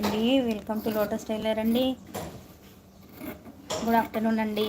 అండి. Welcome to lotus tailor అండి. Good afternoon అండి.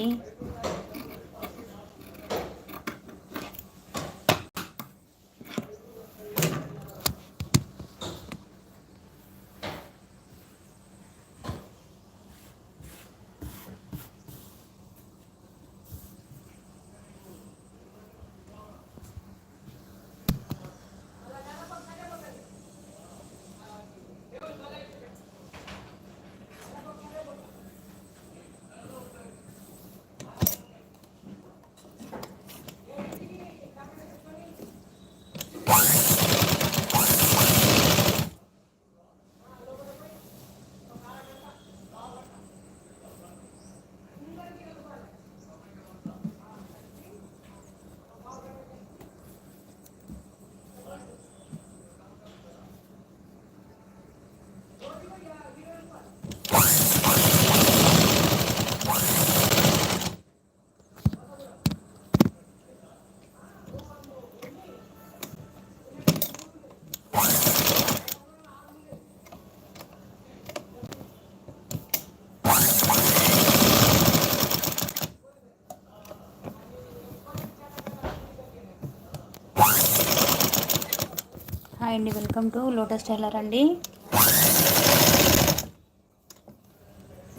అండి వెల్కమ్ టు లోటస్ టైలర్ అండి.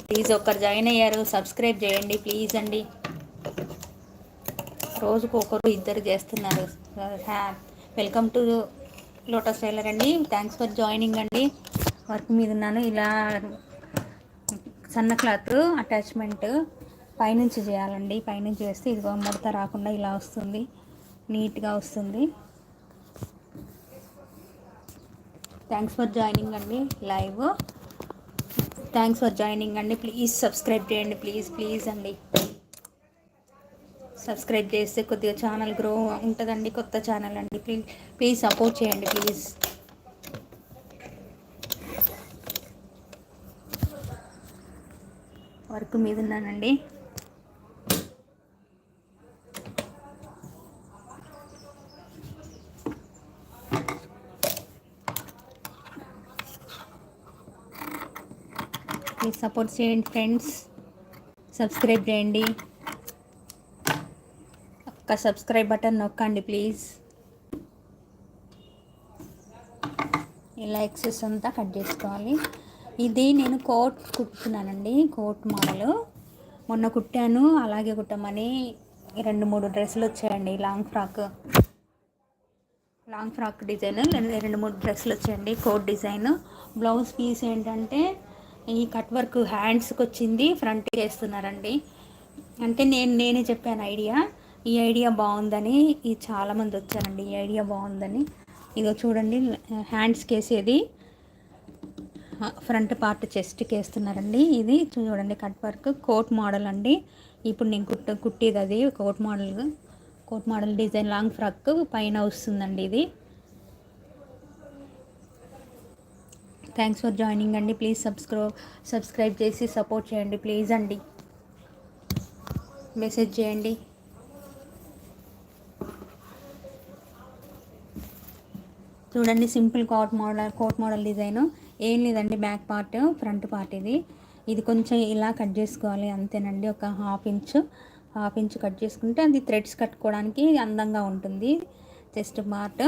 ప్లీజ్ ఒక్కరు జాయిన్ అయ్యారు సబ్స్క్రైబ్ చేయండి ప్లీజ్ అండి. రోజుకు ఒకరు ఇద్దరు చేస్తున్నారు. వెల్కమ్ టు లోటస్ టైలర్ అండి. థ్యాంక్స్ ఫర్ జాయినింగ్ అండి. వర్క్ మీద ఉన్నాను. ఇలా సన్న క్లాత్ అటాచ్మెంట్ పైనుంచి చేయాలండి. పైనుంచి చేస్తే ఇది ముడత రాకుండా ఇలా వస్తుంది. నీట్గా వస్తుంది. థ్యాంక్స్ ఫర్ జాయినింగ్ అండి లైవ్ థ్యాంక్స్ ఫర్ జాయినింగ్ అండి. ప్లీజ్ సబ్స్క్రైబ్ చేయండి. ప్లీజ్ ప్లీజ్ అండి. సబ్స్క్రైబ్ చేస్తే కొద్దిగా ఛానల్ గ్రో ఉంటుందండి కొత్త ఛానల్ అండి. ప్లీజ్ ప్లీజ్ సపోర్ట్ చేయండి ప్లీజ్ వర్క్ మీద ఉన్నానండి. ప్లీజ్ సపోర్ట్ చేయండి ఫ్రెండ్స్ సబ్స్క్రైబ్ చేయండి ఒక్క సబ్స్క్రైబ్ బటన్ నొక్కండి ప్లీజ్ ఇలా ఎక్సెస్ అంతా కట్ చేసుకోవాలి. ఇది నేను కోట్ కుట్టున్నానండి కోట్ మోడల్. మొన్న కుట్టాను అలాగే కుట్టమని రెండు మూడు డ్రెస్సులు వచ్చాయండి long frock long frock design రెండు మూడు డ్రెస్సులు వచ్చాయండి కోట్ డిజైన్. బ్లౌజ్ పీస్ ఏంటంటే ఈ కట్ వర్క్ హ్యాండ్స్కి వచ్చింది ఫ్రంట్ చేస్తున్నారండి. అంటే నేను నేనే చెప్పాను ఐడియా. ఈ ఐడియా బాగుందని ఇది చాలామంది వచ్చారండి. ఈ ఐడియా బాగుందని ఇదో చూడండి హ్యాండ్స్కి వేసేది ఫ్రంట్ పార్ట్ చెస్ట్కి వేస్తున్నారండి ఇది. చూడండి కట్ వర్క్ కోట్ మోడల్ అండి. ఇప్పుడు నేను కుట్ట కుట్టేది అది coat model coat model design long frock పైన వస్తుందండి ఇది. థ్యాంక్స్ ఫర్ జాయినింగ్ అండి. ప్లీజ్ సబ్స్క్రో సబ్స్క్రైబ్ చేసి సపోర్ట్ చేయండి. ప్లీజ్ అండి. మెసేజ్ చేయండి. చూడండి simple coat model coat model design. ఏం లేదండి బ్యాక్ పార్ట్ ఫ్రంట్ పార్ట్ ఇది. ఇది కొంచెం ఇలా కట్ చేసుకోవాలి అంతేనండి. ఒక half inch half inch cut చేసుకుంటే అది థ్రెడ్స్ కట్టుకోవడానికి అందంగా ఉంటుంది. Chest part.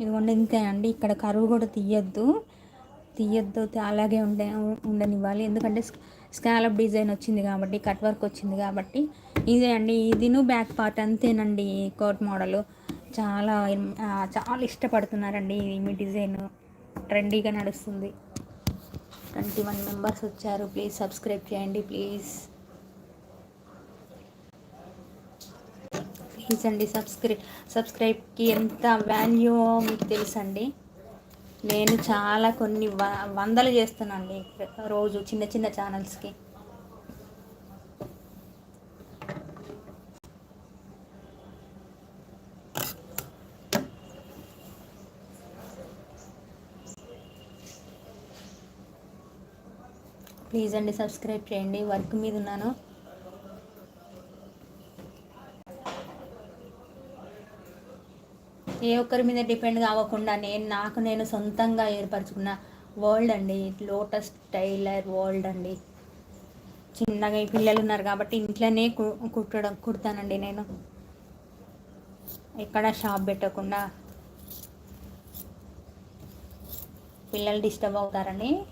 ఇదిగోండి ఇంతే అండి. ఇక్కడ కరువు కూడా తీయద్దు. తీయద్దు అలాగే ఉండే ఉండనివ్వాలి. ఎందుకంటే స్కాలప్ డిజైన్ వచ్చింది కాబట్టి కట్ వర్క్ వచ్చింది కాబట్టి. ఇదే అండి ఇదిను బ్యాక్ పార్ట్ అంతేనండి కోట్ మోడల్. చాలా చాలా ఇష్టపడుతున్నారండి మీ డిజైన్. ట్రెండీగా నడుస్తుంది. ట్వంటీ వన్ మెంబర్స్ వచ్చారు. ప్లీజ్ సబ్స్క్రైబ్ చేయండి ప్లీజ్. ప్లీజ్ అండి సబ్స్క్రై సబ్స్క్రైబ్కి ఎంత వాల్యూ మీకు తెలుసండి? నేను చాలా కొన్ని వ వందలు చేస్తానండి రోజు చిన్న చిన్న ఛానల్స్కి ప్లీజ్ అండి సబ్స్క్రైబ్ చేయండి వర్క్ మీద ఉన్నాను. ఏ ఒక్కరి మీద డిపెండ్ కావకుండా నేను నాకు నేను సొంతంగా ఏర్పరచుకున్న వరల్డ్ అండి. లోటస్ టైలర్ వరల్డ్ అండి. చిన్నగా ఈ పిల్లలు ఉన్నారు కాబట్టి ఇంట్లోనే కుట్టడం కుడతానండి నేను. ఎక్కడ షాప్ పెట్టకుండా పిల్లలు డిస్టర్బ్ అవుతారని.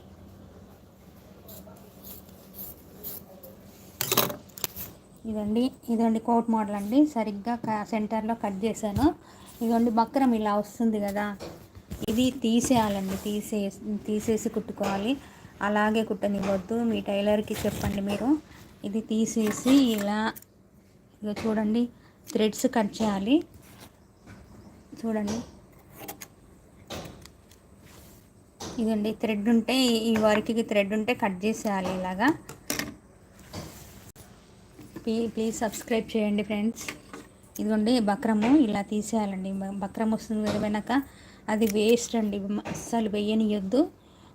ఇదండి ఇదండి కోట్ మోడల్ అండి. సరిగ్గా క- సెంటర్లో కట్ చేశాను. ఇదిగోండి బక్రం ఇలా వస్తుంది కదా. ఇది తీసేయాలండి తీసే తీసేసి కుట్టుకోవాలి. అలాగే కుట్టనివ్వద్దు మీ టైలర్కి చెప్పండి మీరు. ఇది తీసేసి ఇలా ఇక చూడండి థ్రెడ్స్ కట్ చేయాలి. చూడండి. ఇదండి థ్రెడ్ ఉంటే ఈ వర్క్కి థ్రెడ్ ఉంటే కట్ చేసేయాలి ఇలాగా. ప్లీ ప్లీజ్ సబ్స్క్రైబ్ చేయండి ఫ్రెండ్స్. ఇదిగోండి బక్రము ఇలా తీసేయాలండి. బక్రం వస్తుంది కదా వెనక. అది వేస్ట్ అండి. అస్సలు వేయనియొద్దు.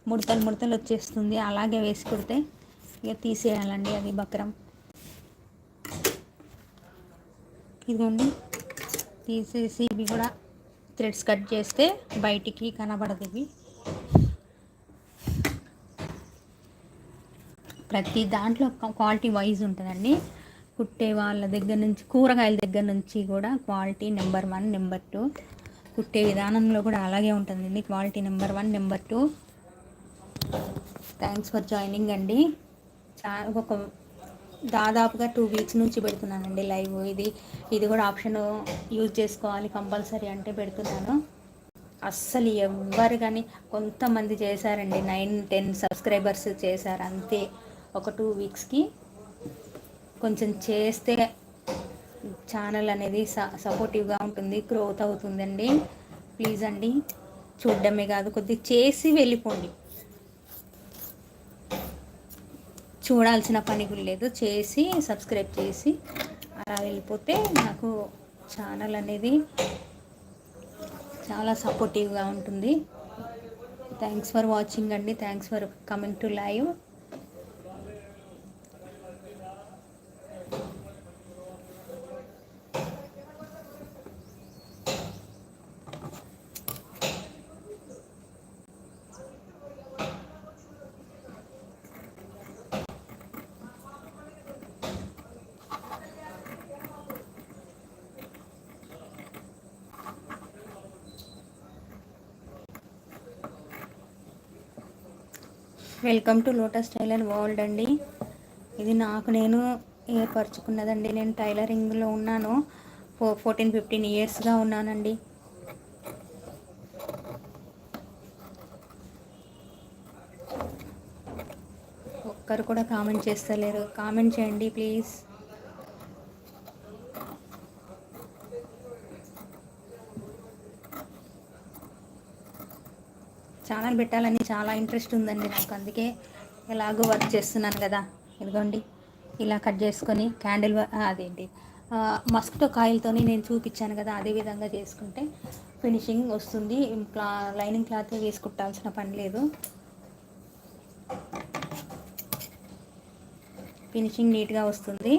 ముడతలు ముడతలు వచ్చేస్తుంది. అలాగే వేసి కుడితే ఇక తీసేయాలండి అది బక్రం. ఇదిగోండి తీసేసి ఇవి కూడా థ్రెడ్స్ కట్ చేస్తే బయటికి కనబడదు ఇవి. ప్రతి దాంట్లో క్వాలిటీ వైజ్ ఉంటుందండి. కుట్టే వాళ్ళ దగ్గర నుంచి కూరగాయల దగ్గర నుంచి కూడా quality number one number two కుట్టే విధానంలో కూడా అలాగే ఉంటుందండి quality number one number two. Thanks for joining అండి. చా ఒక దాదాపుగా టూ వీక్స్ నుంచి పెడుతున్నానండి లైవ్. ఇది ఇది కూడా ఆప్షన్ యూజ్ చేసుకోవాలి కంపల్సరీ అంటే పెడుతున్నాను. అస్సలు ఎవ్వరు కానీ కొంతమంది చేశారండి. నైన్ టెన్ సబ్స్క్రైబర్స్ చేశారు అంతే. ఒక టూ వీక్స్కి. కొంచెం చేస్తే ఛానల్ అనేది స సపోర్టివ్గా ఉంటుంది గ్రోత్ అవుతుందండి. ప్లీజ్ అండి చూడడమే కాదు కొద్దిగా చేసి వెళ్ళిపోండి. చూడాల్సిన పని కూడా లేదు చేసి సబ్స్క్రైబ్ చేసి అలా వెళ్ళిపోతే నాకు ఛానల్ అనేది చాలా సపోర్టివ్గా ఉంటుంది. థ్యాంక్స్ ఫర్ వాచింగ్ అండి thanks for coming to live welcome to lotus tailor world అండి. ఇది నాకు నేను ఏర్పరచుకున్నదండి నేను టైలరింగ్లో ఉన్నాను. ఫో ఫోర్టీన్ ఫిఫ్టీన్ ఇయర్స్గా ఉన్నానండి. ఒక్కరు కూడా కామెంట్ చేస్తలేరు. కామెంట్ చేయండి ప్లీజ్. ఛానల్ పెట్టాలని చాలా ఇంట్రెస్ట్ ఉందండి నాకు. అందుకే ఎలాగో వర్క్ చేస్తున్నాను కదా. ఇదిగోండి. ఇలా కట్ చేసుకొని క్యాండిల్ అదేంటి మస్కిటో కాయిల్తోని నేను చూపించాను కదా. అదే విధంగా చేసుకుంటే ఫినిషింగ్ వస్తుంది. క్లా లైనింగ్ క్లాత్ వేసుకుంటాల్సిన పని లేదు. ఫినిషింగ్ నీట్గా వస్తుంది.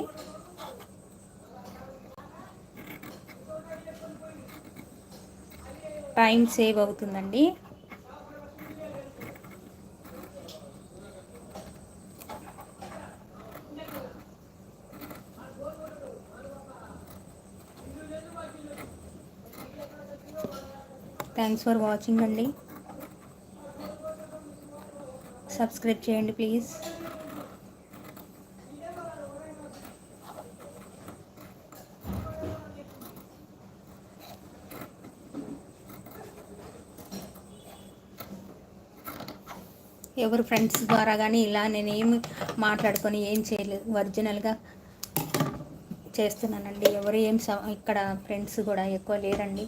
టైం సేవ్ అవుతుందండి. థ్యాంక్స్ ఫర్ వాచింగ్ అండి. సబ్స్క్రైబ్ చేయండి ప్లీజ్ ఎవరు ఫ్రెండ్స్ ద్వారా కానీ ఇలా నేను ఏమి మాట్లాడుకొని ఏం చేయలేదు. ఒరిజినల్గా చేస్తున్నానండి. ఎవరు ఏం ఇక్కడ ఫ్రెండ్స్ కూడా ఎక్కువ లేరండి.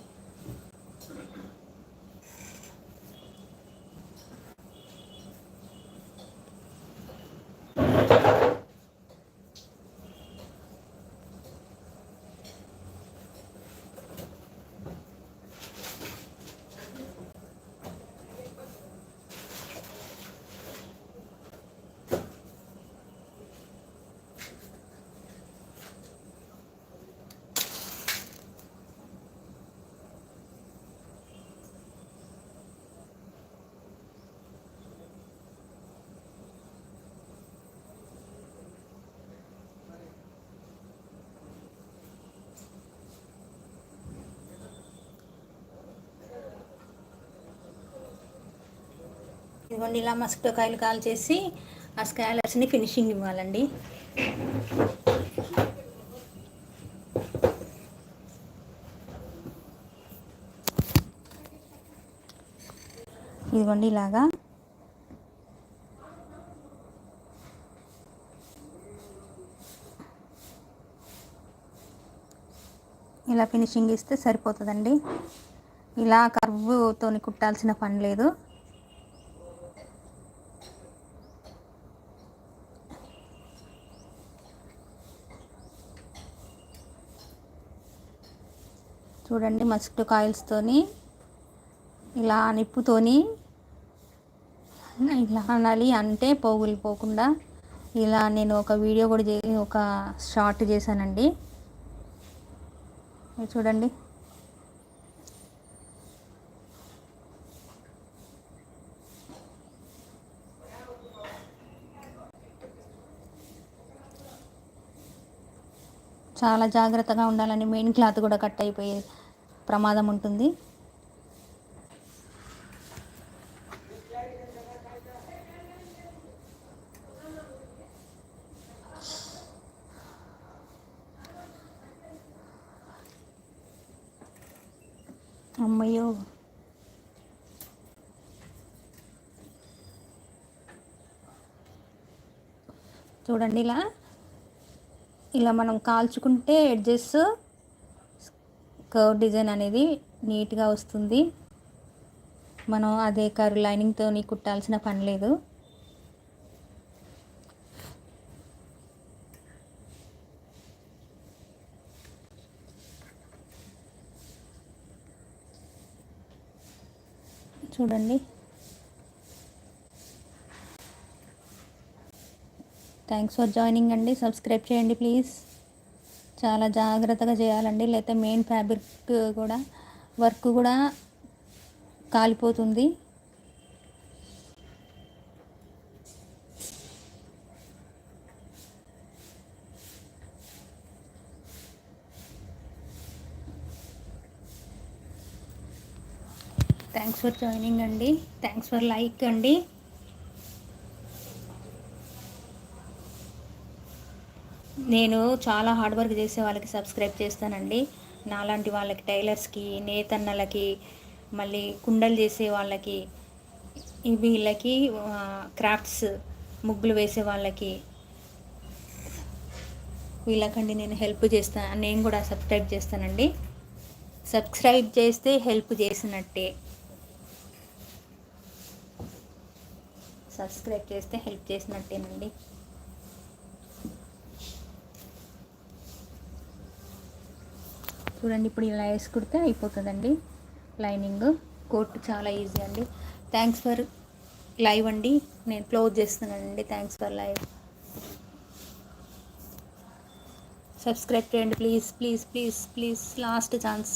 ఇదిగోండి ఇలా మస్కిటో కాయలు కాల్ చేసి ఆ స్కాలర్స్ని ఫినిషింగ్ ఇవ్వాలండి. ఇదిగోండి ఇలాగా. ఇలా ఫినిషింగ్ ఇస్తే సరిపోతుందండి. ఇలా కర్వ్తో కుట్టాల్సిన పని లేదు. చూడండి మస్కిటో కాయిల్స్తోని ఇలా నిప్పుతోని ఇలా అనాలి అంటే పోగులు పోకుండా ఇలా నేను ఒక వీడియో కూడా చే ఒక షార్ట్ చేశానండి. చూడండి. చాలా జాగ్రత్తగా ఉండాలని మెయిన్ క్లాత్ కూడా కట్ అయిపోయేది ప్రమాదం ఉంటుంది. అమ్మయ్యో. చూడండి ఇలా. ఇలా మనం కాల్చుకుంటే ఎడ్జెస్ కర్వ్ డిజైన్ అనేది నీట్గా వస్తుంది. మనం అదే కర్వ్ లైనింగ్తో కుట్టాల్సిన పని లేదు. చూడండి. థ్యాంక్స్ ఫర్ జాయినింగ్ అండి. సబ్స్క్రైబ్ చేయండి ప్లీజ్. చాలా జాగ్రత్తగా చేయాలండి. లేకపోతే మెయిన్ ఫ్యాబ్రిక్ కూడా వర్క్ కూడా కాలిపోతుంది. థ్యాంక్స్ ఫర్ జాయినింగ్ అండి. థ్యాంక్స్ ఫర్ లైక్ అండి. నేను చాలా హార్డ్ వర్క్ చేసే వాళ్ళకి సబ్స్క్రైబ్ చేస్తానండి. నాలాంటి వాళ్ళకి టైలర్స్కి నేతన్నలకి మళ్ళీ కుండలు చేసే వాళ్ళకి వీళ్ళకి క్రాఫ్ట్స్ ముగ్గులు వేసే వాళ్ళకి వీళ్ళకండి నేను హెల్ప్ చేస్తాను నేను కూడా సబ్స్క్రైబ్ చేస్తానండి. సబ్స్క్రైబ్ చేస్తే హెల్ప్ చేసినట్టే. సబ్స్క్రైబ్ చేస్తే హెల్ప్ చేసినట్టేనండి. చూడండి ఇప్పుడు ఇలా వేసుకుడితే అయిపోతుందండి. లైనింగ్ కోట్ చాలా ఈజీ అండి. థ్యాంక్స్ ఫర్ లైవ్ అండి. నేను క్లోజ్ చేస్తున్నానండి. థ్యాంక్స్ ఫర్ లైవ్ సబ్స్క్రైబ్ చేయండి please please please please last chance